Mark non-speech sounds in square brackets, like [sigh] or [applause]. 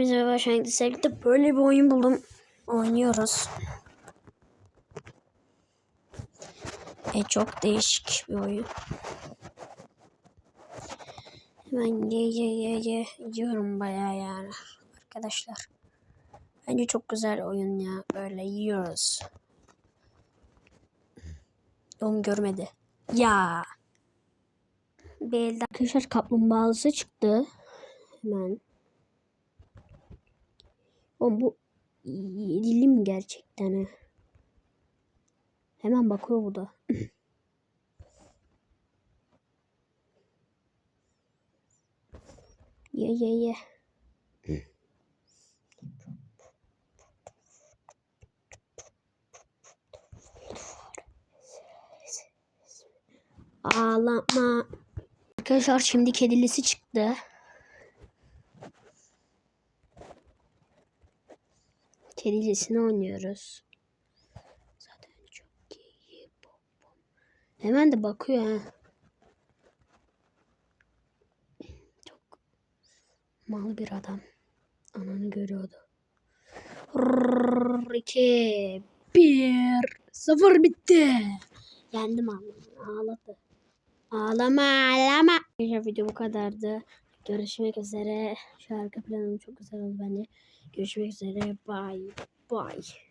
Hepinize merhaba Şahin'de sevgili böyle bir oyun buldum. Oynuyoruz. E çok değişik bir oyun. Hemen ye ye ye ye yiyorum bayağı yani arkadaşlar. Bence çok güzel oyun ya. Böyle yiyoruz. Onu görmedi. Ya. Bir elde arkadaşlar kaplumbağalısı çıktı. Hemen. Oğlum bu yedili mi gerçekten ha? Hemen bakıyor bu da. [clears throat] ye ye ye. Ağlama. Arkadaşlar şimdi kedilisi çıktı. Kedilisini oynuyoruz. Zaten çok iyi. Hemen de bakıyor ha. Çok mal bir adam. Ananı görüyordu. Rrrr, iki, bir, sıfır bitti. Yendim ama ağladı. Ağlama ağlama. Video bu kadardı. Görüşmek üzere. Şu arka planım çok güzel oldu bence. Görüşmek üzere. Bye. Bye.